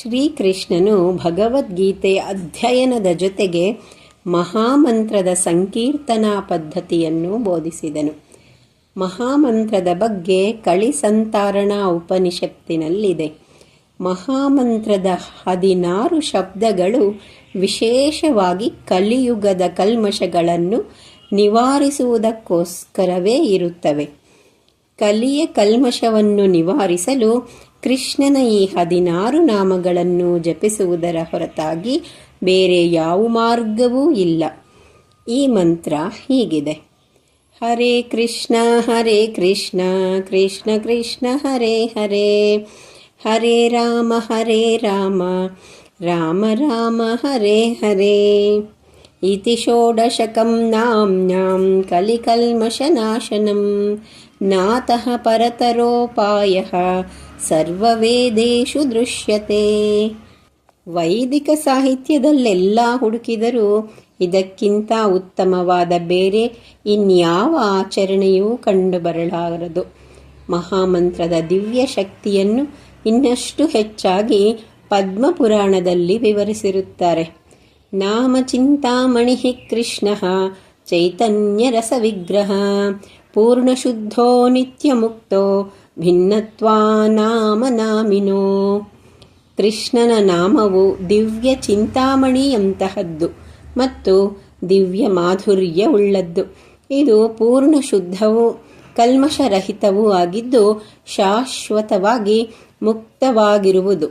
ಶ್ರೀಕೃಷ್ಣನು ಭಗವದ್ಗೀತೆ ಅಧ್ಯಯನದ ಜೊತೆಗೆ ಮಹಾಮಂತ್ರದ ಸಂಕೀರ್ತನಾ ಪದ್ಧತಿಯನ್ನು ಬೋಧಿಸಿದನು. ಮಹಾಮಂತ್ರದ ಬಗ್ಗೆ ಕಳಿಸಂತಾರಣ ಉಪನಿಷತ್ತಿನಲ್ಲಿದೆ. ಮಹಾಮಂತ್ರದ ಹದಿನಾರು ಶಬ್ದಗಳು ವಿಶೇಷವಾಗಿ ಕಲಿಯುಗದ ಕಲ್ಮಶಗಳನ್ನು ನಿವಾರಿಸುವುದಕ್ಕೋಸ್ಕರವೇ ಇರುತ್ತವೆ. ಕಲಿಯ ಕಲ್ಮಶವನ್ನು ನಿವಾರಿಸಲು ಕೃಷ್ಣನ ಈ ಹದಿನಾರು ನಾಮಗಳನ್ನು ಜಪಿಸುವುದರ ಹೊರತಾಗಿ ಬೇರೆ ಯಾವ ಮಾರ್ಗವೂ ಇಲ್ಲ. ಈ ಮಂತ್ರ ಹೀಗಿದೆ. ಹರೇ ಕೃಷ್ಣ ಹರೇ ಕೃಷ್ಣ ಕೃಷ್ಣ ಕೃಷ್ಣ, ಹರೇ ಹರೇ. ಹರೇ ರಾಮ ಹರೇ ರಾಮ. ರಾಮ ರಾಮ, ಹರೇ ಹರೇ. इति षोडशकं नाम्नां कलिकल्मषनाशनं नातः परतरोपायः ಸರ್ವವೇದೇಶು ದೃಶ್ಯತೆ ವೈದಿಕ ಸಾಹಿತ್ಯದಲ್ಲೆಲ್ಲ ಹುಡುಕಿದರೂ ಇದಕ್ಕಿಂತ ಉತ್ತಮವಾದ ಬೇರೆ ಇನ್ಯಾವ ಆಚರಣೆಯೂ ಕಂಡುಬರಲಾರದು ಮಹಾಮಂತ್ರದ ದಿವ್ಯ ಶಕ್ತಿಯನ್ನು ಇನ್ನಷ್ಟು ಹೆಚ್ಚಾಗಿ ಪದ್ಮಪುರಾಣದಲ್ಲಿ ವಿವರಿಸಿರುತ್ತಾರೆ ನಾಮಚಿಂತಾಮಣಿ ಕೃಷ್ಣ ಚೈತನ್ಯರಸವಿಗ್ರಹ ಪೂರ್ಣಶುದ್ಧೋ नित्यमुक्तो ಭಿನ್ನತ್ವಾ ನಾಮ ನಾಮಿನೋ ಕೃಷ್ಣನ ನಾಮವು ದಿವ್ಯ ಚಿಂತಾಮಣಿಯಂತಹದ್ದು ಮತ್ತು ದಿವ್ಯ ಮಾಧುರ್ಯ ಉಳ್ಳದ್ದು ಇದು ಪೂರ್ಣ ಶುದ್ಧವೂ ಕಲ್ಮಶರಹಿತವೂ ಆಗಿದ್ದು ಶಾಶ್ವತವಾಗಿ ಮುಕ್ತವಾಗಿರುವುದು.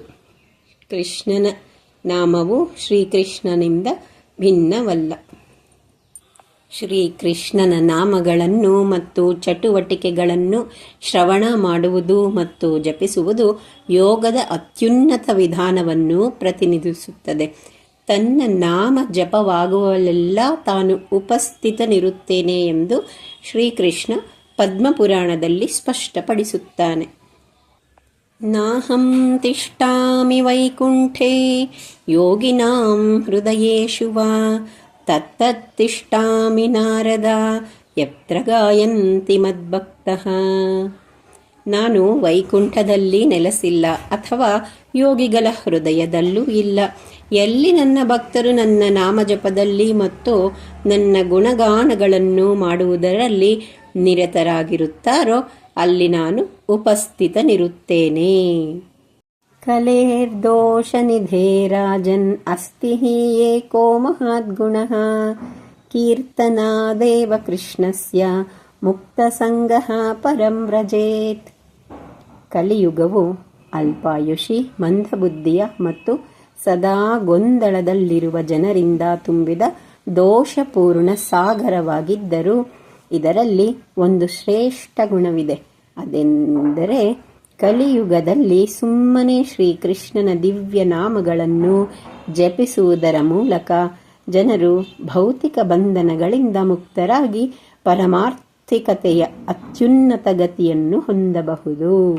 ಕೃಷ್ಣನ ನಾಮವು ಶ್ರೀಕೃಷ್ಣನಿಂದ ಭಿನ್ನವಲ್ಲ. ಶ್ರೀಕೃಷ್ಣನ ನಾಮಗಳನ್ನು ಮತ್ತು ಚಟುವಟಿಕೆಗಳನ್ನು ಶ್ರವಣ ಮಾಡುವುದು ಮತ್ತು ಜಪಿಸುವುದು ಯೋಗದ ಅತ್ಯುನ್ನತ ವಿಧಾನವನ್ನು ಪ್ರತಿನಿಧಿಸುತ್ತದೆ. ತನ್ನ ನಾಮ ಜಪವಾಗುವಲ್ಲೆಲ್ಲ ತಾನು ಉಪಸ್ಥಿತನಿರುತ್ತೇನೆ ಎಂದು ಶ್ರೀಕೃಷ್ಣ ಪದ್ಮಪುರಾಣದಲ್ಲಿ ಸ್ಪಷ್ಟಪಡಿಸುತ್ತಾನೆ. ನಾಹಂ ತಿಷ್ಠಾಮಿ ವೈಕುಂಠೆ ಯೋಗಿನಾಂ ಹೃದಯೇಶು ವಾ तत्तत्तिष्ठामि ನಾರದ ಯತ್ರ ಗಾಯಂತಿ ಮದ್ಭಕ್ತಃ ನಾನು ವೈಕುಂಠದಲ್ಲಿ ನೆಲೆಸಿಲ್ಲ ಅಥವಾ ಯೋಗಿಗಳ ಹೃದಯದಲ್ಲೂ ಇಲ್ಲ। ಎಲ್ಲಿ ನನ್ನ ಭಕ್ತರು ನನ್ನ ನಾಮಜಪದಲ್ಲಿ ಮತ್ತು ನನ್ನ ಗುಣಗಾನಗಳನ್ನು ಮಾಡುವುದರಲ್ಲಿ ನಿರತರಾಗಿರುತ್ತಾರೋ ಅಲ್ಲಿ ನಾನು ಉಪಸ್ಥಿತನಿರುತ್ತೇನೆ. ಕಲೇರ್ದೋಷನಿಧೇ ರಾಜನ್ ಅಸ್ತಿ ಏಕೋ ಮಹಾದ್ಗುಣಃ ಕೀರ್ತನಾದೇವ ಕೃಷ್ಣಸ್ಯ ಮುಕ್ತಸಂಗಃ ಪರಂ ರಜೇತ್ ಕಲಿಯುಗವು ಅಲ್ಪಾಯುಷಿ, ಮಂದಬುದ್ಧಿಯ ಮತ್ತು ಸದಾ ಗೊಂದಳದಲ್ಲಿರುವ ಜನರಿಂದ ತುಂಬಿದ ದೋಷಪೂರ್ಣ ಸಾಗರವಾಗಿದ್ದರೂ ಇದರಲ್ಲಿ ಒಂದು ಶ್ರೇಷ್ಠ ಗುಣವಿದೆ. ಅದೆಂದರೆ ಕಲಿಯುಗದಲ್ಲಿ ಸುಮ್ಮನೆ ಶ್ರೀಕೃಷ್ಣನ ದಿವ್ಯ ನಾಮಗಳನ್ನು ಜಪಿಸುವುದರ ಮೂಲಕ ಜನರು ಭೌತಿಕ ಬಂಧನಗಳಿಂದ ಮುಕ್ತರಾಗಿ ಪರಮಾರ್ಥಿಕತೆಯ ಅತ್ಯುನ್ನತ ಗತಿಯನ್ನು ಹೊಂದಬಹುದು.